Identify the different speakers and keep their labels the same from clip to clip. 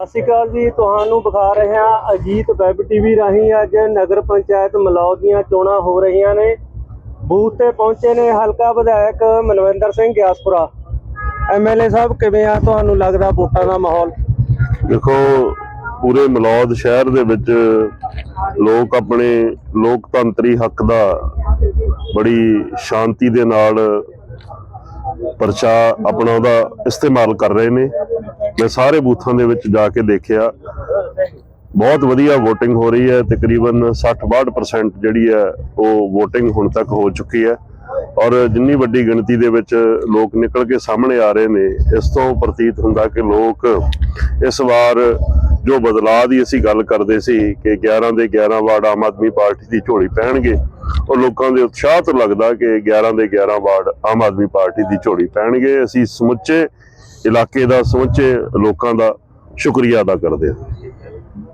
Speaker 1: ਸਤਿ ਸ਼੍ਰੀ ਅਕਾਲ ਜੀ, ਤੁਹਾਨੂੰ ਵਿਖਾ ਰਹੇ ਹਾਂ ਅਜੀਤ ਵੈਬ ਟੀਵੀ ਰਾਹੀਂ ਅੱਜ ਨਗਰ ਪੰਚਾਇਤ ਮਲੌਦ ਦੀਆਂ ਚੋਣਾਂ ਹੋ ਰਹੀਆਂ ਨੇ। ਬੂਥ ਤੇ ਪਹੁੰਚੇ ਨੇ ਹਲਕਾ ਵਿਧਾਇਕ ਮਨਵਿੰਦਰ ਸਿੰਘ ਗਿਆਸਪੁਰਾ। ਐਮਐਲਏ ਸਾਹਿਬ, ਕਿਵੇਂ ਆ ਤੁਹਾਨੂੰ ਲੱਗਦਾ ਵੋਟਾਂ ਦਾ ਮਾਹੌਲ?
Speaker 2: ਦੇਖੋ, ਪੂਰੇ ਮਲੌਦ ਸ਼ਹਿਰ ਦੇ ਵਿੱਚ ਲੋਕ ਆਪਣੇ ਲੋਕਤੰਤਰੀ ਹੱਕ ਦਾ ਬੜੀ ਸ਼ਾਂਤੀ ਦੇ ਨਾਲ ਪਰਚਾ ਆਪਣਾ ਉਹਦਾ ਇਸਤੇਮਾਲ ਕਰ ਰਹੇ ਨੇ। ਮੈਂ ਸਾਰੇ ਬੂਥਾਂ ਦੇ ਵਿੱਚ ਜਾ ਕੇ ਦੇਖਿਆ। ਬਹੁਤ ਵਧੀਆ VOTING ਹੋ ਰਹੀ ਹੈ। ਤਕਰੀਬਨ 60-62% ਜਿਹੜੀ ਹੈ, ਉਹ VOTING ਹੁਣ ਤੱਕ ਹੋ ਚੁੱਕੀ ਹੈ। ਔਰ ਜਿੰਨੀ ਵੱਡੀ ਗਿਣਤੀ ਦੇ ਵਿੱਚ ਲੋਕ ਨਿਕਲ ਕੇ ਸਾਹਮਣੇ ਆ ਰਹੇ ਨੇ, ਇਸ ਤੋਂ ਪ੍ਰਤੀਤ ਹੁੰਦਾ ਕਿ ਲੋਕ ਇਸ ਵਾਰ ਜੋ ਬਦਲਾਅ ਦੀ ਅਸੀਂ ਗੱਲ ਕਰਦੇ ਸੀ ਕਿ 11 ਦੇ 11 ਵਾਰਡ ਆਮ ਆਦਮੀ ਪਾਰਟੀ ਦੀ ਝੋਲੀ ਪੈਣਗੇ, ਉਹ ਲੋਕਾਂ ਦੇ ਉਤਸ਼ਾਹ ਤੋਂ ਲੱਗਦਾ ਕਿ 11 ਦੇ 11 ਵਾਰਡ ਆਮ ਆਦਮੀ ਪਾਰਟੀ ਦੀ ਝੋਲੀ ਪੈਣਗੇ। ਅਸੀਂ ਸਮੁੱਚੇ ਇਲਾਕੇ ਦਾ ਸਮੁੱਚੇ ਲੋਕਾਂ ਦਾ ਸ਼ੁਕਰੀਆ ਅਦਾ ਕਰਦੇ ਹਾਂ।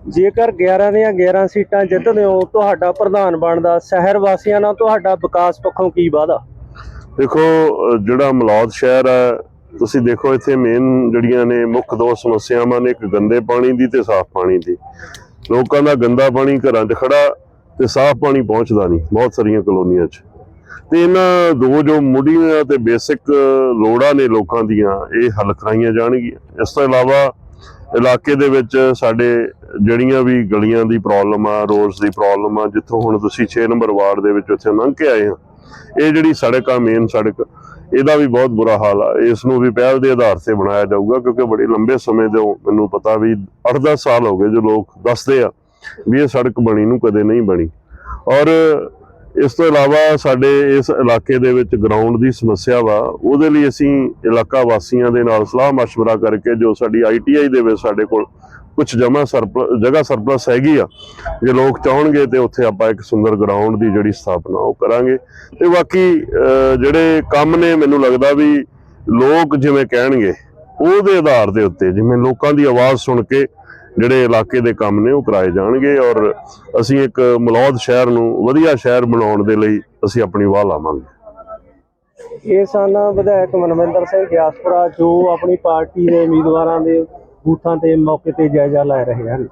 Speaker 1: ਜੇਕਰ 11 ਦੀਆਂ 11 ਸੀਟਾਂ ਜਿੱਤਦੇ ਹੋ ਤੁਹਾਡਾ ਪ੍ਰਧਾਨ ਬਣਦਾ। ਸ਼ਹਿਰ ਵਾਸੀਆਂ ਨਾਲ ਤੁਹਾਡਾ ਵਿਕਾਸ ਪੱਖੋਂ ਕੀ ਵਾਦਾ
Speaker 2: ਦੇਖੋ ਜਿਹੜਾ ਮਲੌਦ ਸ਼ਹਿਰ ਹੈ ਤੁਸੀਂ ਦੇਖੋ ਇੱਥੇ ਮੇਨ ਜਿਹੜੀਆਂ ਨੇ ਮੁੱਖ ਦੋ ਸਮੱਸਿਆਵਾਂ ਨੇ ਇੱਕ ਗੰਦੇ ਪਾਣੀ ਦੀ ਤੇ ਸਾਫ਼ ਪਾਣੀ ਦੀ। ਲੋਕਾਂ ਦਾ ਗੰਦਾ ਪਾਣੀ ਘਰਾਂ 'ਚ ਖੜਾ ਤੇ ਸਾਫ਼ ਪਾਣੀ ਪਹੁੰਚਦਾ ਨਹੀਂ ਬਹੁਤ ਸਾਰੀਆਂ ਕਲੋਨੀਆਂ 'ਚ। ਤੇ ਇਹਨਾਂ ਦੋ ਜੋ ਮੁੱਢੀਆਂ ਤੇ ਬੇਸਿਕ ਲੋੜਾਂ ਨੇ ਲੋਕਾਂ ਦੀਆਂ, ਇਹ ਹੱਲ ਕਰਾਈਆਂ ਜਾਣਗੀਆਂ। ਇਸ ਤੋਂ ਇਲਾਵਾ ਇਲਾਕੇ ਦੇ ਵਿੱਚ ਸਾਡੇ ਜਿਹੜੀਆਂ ਵੀ ਗਲੀਆਂ ਦੀ ਪ੍ਰੋਬਲਮ ਆ ਰੋਡਸ ਦੀ ਪ੍ਰੋਬਲਮ ਆ, ਜਿੱਥੋਂ ਹੁਣ ਤੁਸੀਂ 6 ਨੰਬਰ ਵਾਰਡ ਦੇ ਵਿੱਚ ਉੱਥੇ ਲੰਘ ਕੇ ਆਏ ਆ, ਇਹ ਜਿਹੜੀ ਸੜਕ ਆ ਮੇਨ ਸੜਕ, ਇਹਦਾ ਵੀ ਬਹੁਤ ਬੁਰਾ ਹਾਲ ਆ। ਇਸ ਨੂੰ ਵੀ ਪਹਿਲ ਦੇ ਆਧਾਰ ਤੇ ਬਣਾਇਆ ਜਾਊਗਾ, ਕਿਉਂਕਿ ਬੜੇ ਲੰਬੇ ਸਮੇਂ ਤੋਂ ਮੈਨੂੰ ਪਤਾ ਵੀ 8-10 ਸਾਲ ਹੋ ਗਏ ਜੋ ਲੋਕ ਦੱਸਦੇ ਆ ਵੀ ਇਹ ਸੜਕ ਬਣੀ ਨੂੰ, ਕਦੇ ਨਹੀਂ ਬਣੀ। ਔਰ ਇਸ ਤੋਂ ਇਲਾਵਾ ਸਾਡੇ ਇਸ ਇਲਾਕੇ ਦੇ ਵਿੱਚ ਗਰਾਊਂਡ ਦੀ ਸਮੱਸਿਆ ਵਾ ਉਹਦੇ ਲਈ ਅਸੀਂ ਇਲਾਕਾ ਵਾਸੀਆਂ ਦੇ ਨਾਲ ਸਲਾਹ مشورہ ਕਰਕੇ ਜੋ ਸਾਡੀ ਆਈਟੀਆਈ ਦੇ ਵਿੱਚ ਸਾਡੇ ਕੋਲ ਕੁਝ ਜਮਾ ਸਰਪਲਸ ਜਗ੍ਹਾ ਸਰਪਲਸ ਹੈਗੀ ਆ ਜੇ ਲੋਕ ਚਾਹਣਗੇ ਤੇ ਉੱਥੇ ਆਪਾਂ ਇੱਕ ਸੁੰਦਰ ਗਰਾਊਂਡ ਦੀ ਜਿਹੜੀ ਸਥਾਪਨਾ ਉਹ ਕਰਾਂਗੇ ਤੇ ਬਾਕੀ ਅਹ, ਜਿਹੜੇ ਕੰਮ ਨੇ ਮੈਨੂੰ ਲੱਗਦਾ ਵੀ ਲੋਕ ਜਿਵੇਂ ਕਹਿਣਗੇ ਉਹਦੇ ਆਧਾਰ ਦੇ ਉੱਤੇ ਜਿਵੇਂ ਲੋਕਾਂ ਦੀ ਆਵਾਜ਼ ਸੁਣ ਕੇ ਜਿਹੜੇ ਇਲਾਕੇ ਦੇ ਕੰਮ ਨੇ ਉਹ ਕਰਾਏ ਜਾਣਗੇ ਔਰ ਅਸੀਂ ਇੱਕ ਮਲੌਦ ਸ਼ਹਿਰ ਨੂੰ ਵਧੀਆ ਸ਼ਹਿਰ ਬਣਾਉਣ ਦੇ ਲਈ ਅਸੀਂ ਆਪਣੀ ਵਾਹ ਲਾਵਾਂਗੇ।
Speaker 1: ਇਹ ਸਨ ਵਿਧਾਇਕ ਮਨਵਿੰਦਰ ਸਿੰਘ ਗਿਆਸਪੁਰਾ ਜੋ ਆਪਣੀ ਪਾਰਟੀ ਦੇ ਉਮੀਦਵਾਰਾਂ ਦੇ ਬੂਥਾਂ ਤੇ ਮੌਕੇ ਤੇ ਜਾਇਜ਼ਾ ਲੈ ਰਹੇ ਹਨ।